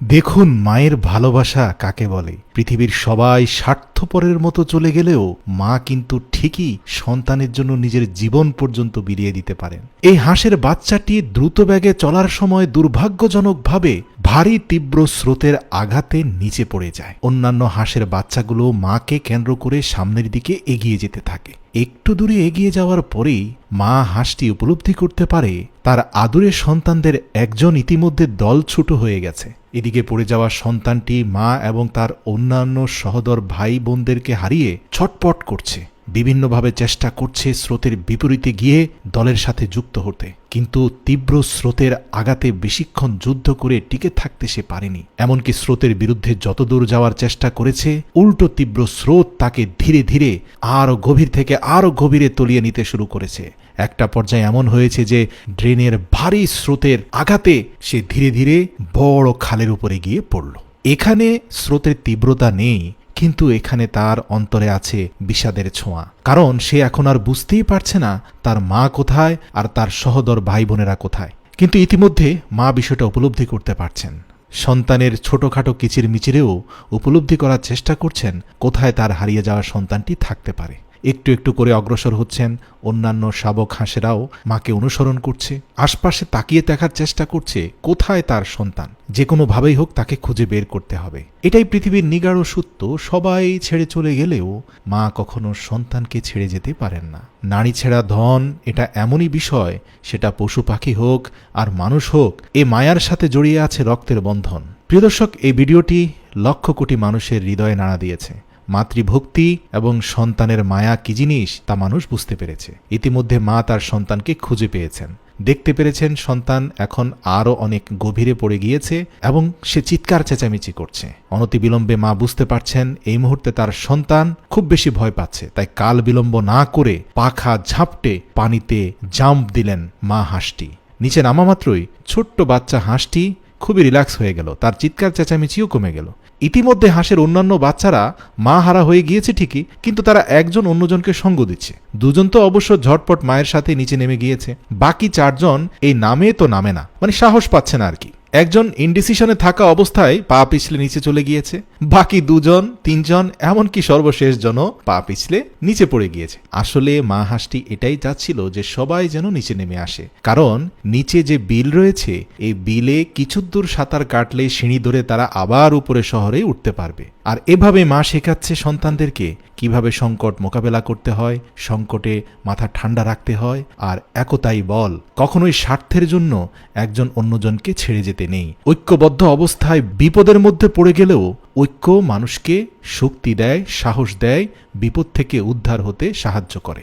দেখুন মায়ের ভালোবাসা কাকে বলে। পৃথিবীর সবাই স্বার্থপরের মতো চলে গেলেও মা কিন্তু ঠিকই সন্তানের জন্য নিজের জীবন পর্যন্ত বিলিয়ে দিতে পারেন। এই হাঁসের বাচ্চাটি দ্রুত ব্যাগে চলার সময় দুর্ভাগ্যজনকভাবে ভারী তীব্র স্রোতের আঘাতে নিচে পড়ে যায়। অন্যান্য হাঁসের বাচ্চাগুলো মাকে কেন্দ্র করে সামনের দিকে এগিয়ে যেতে থাকে। একটু দূরে এগিয়ে যাওয়ার পরেই মা হাঁসটি উপলব্ধি করতে পারে, তার আদুরে সন্তানদের একজন ইতিমধ্যে দল ছুটো হয়ে গেছে। এদিকে পড়ে যাওয়া সন্তানটি মা এবং তার অন্যান্য সহদর ভাই বোনদেরকে হারিয়ে ছটপট করছে। বিভিন্নভাবে চেষ্টা করছে স্রোতের বিপরীতে গিয়ে দলের সাথে যুক্ত হতে। কিন্তু তীব্র স্রোতের আঘাতে বেশিক্ষণ যুদ্ধ করে টিকে থাকতে সে পারেনি। এমনকি স্রোতের বিরুদ্ধে যতদূর যাওয়ার চেষ্টা করেছে, উল্টো তীব্র স্রোত তাকে ধীরে ধীরে আরও গভীর থেকে আরও গভীরে তলিয়ে নিতে শুরু করেছে। একটা পর্যায়ে এমন হয়েছে যে ড্রেনের ভারী স্রোতের আঘাতে সে ধীরে ধীরে বড় খালের উপরে গিয়ে পড়ল। এখানে স্রোতের তীব্রতা নেই, কিন্তু এখানে তার অন্তরে আছে বিষাদের ছোঁয়া। কারণ সে এখন আর বুঝতেই পারছে না তার মা কোথায় আর তার সহদর ভাই বোনেরা কোথায়। কিন্তু ইতিমধ্যে মা বিষয়টা উপলব্ধি করতে পারছেন। সন্তানের ছোটখাটো কিচির মিচিরেও উপলব্ধি করার চেষ্টা করছেন কোথায় তার হারিয়ে যাওয়া সন্তানটি থাকতে পারে। একটু একটু করে অগ্রসর হচ্ছেন অন্যান্য শাবক হাঁসেরাও মাকে অনুসরণ করছে, আশপাশে তাকিয়ে দেখার চেষ্টা করছে কোথায় তার সন্তান। যে কোনোভাবেই হোক তাকে খুঁজে বের করতে হবে। এটাই পৃথিবীর নিগাড় সত্য, সবাই ছেড়ে চলে গেলেও মা কখনো সন্তানকে ছেড়ে যেতে পারেন না। নারী ছেঁড়া ধন, এটা এমনই বিষয়, সেটা পশু পাখি হোক আর মানুষ হোক, এ মায়ার সাথে জড়িয়ে আছে রক্তের বন্ধন। প্রিয় দর্শক এই ভিডিওটি লক্ষ কোটি মানুষের হৃদয়ে নাড়া দিয়েছে। মাতৃভক্তি এবং সন্তানের মায়া কি জিনিস তা মানুষ বুঝতে পেরেছে। ইতিমধ্যে মা তার সন্তানকে খুঁজে পেয়েছেন। দেখতে পেরেছেন সন্তান এখন আরও অনেক গভীরে পড়ে গিয়েছে এবং সে চিৎকার চেঁচামেচি করছে। অনতিবিলম্বে মা বুঝতে পারছেন এই মুহূর্তে তার সন্তান খুব বেশি ভয় পাচ্ছে। তাই কাল বিলম্ব না করে পাখা ঝাপটে পানিতে জাম্প দিলেন মা হাঁসটি। নিচে নামা মাত্রই ছোট্ট বাচ্চা হাঁসটি খুবই রিল্যাক্স হয়ে গেল। তার চিৎকার চেঁচামেচিও কমে গেল। ইতিমধ্যে হাঁসের অন্যান্য বাচ্চারা মা হারা হয়ে গিয়েছে ঠিকই, কিন্তু তারা একজন অন্যজনকে সঙ্গ দিচ্ছে। দুজন তো অবশ্য ঝটপট মায়ের সাথে নিচে নেমে গিয়েছে। বাকি চারজন এই নামে তো নামে না মানে সাহস পাচ্ছে না আর কি। একজন ইনডিসিশনে থাকা অবস্থায় পা পিছলে নিচে চলে গিয়েছে। বাকি দুজন, তিনজন, এমনকি সর্বশেষ জন পা পিছলে নিচে পড়ে গিয়েছে। আসলে মা হাঁসটি এটাই চাচ্ছিল যে সবাই যেন নিচে নেমে আসে। কারণ নিচে যে বিল রয়েছে, এই বিলে কিছু দূর সাঁতার কাটলে সিঁড়ি ধরে তারা আবার উপরে শহরে উঠতে পারবে। আর এভাবে মা শেখাচ্ছে সন্তানদেরকে কীভাবে সংকট মোকাবেলা করতে হয়, সংকটে মাথা ঠান্ডা রাখতে হয়, আর একতাই বল, কখনোই স্বার্থের জন্য একজন অন্যজনকে ছেড়ে যেতে নেই। ঐক্যবদ্ধ অবস্থায় বিপদের মধ্যে পড়ে গেলেও ঐক্য মানুষকে শক্তি দেয়, সাহস দেয়, বিপদ থেকে উদ্ধার হতে সাহায্য করে।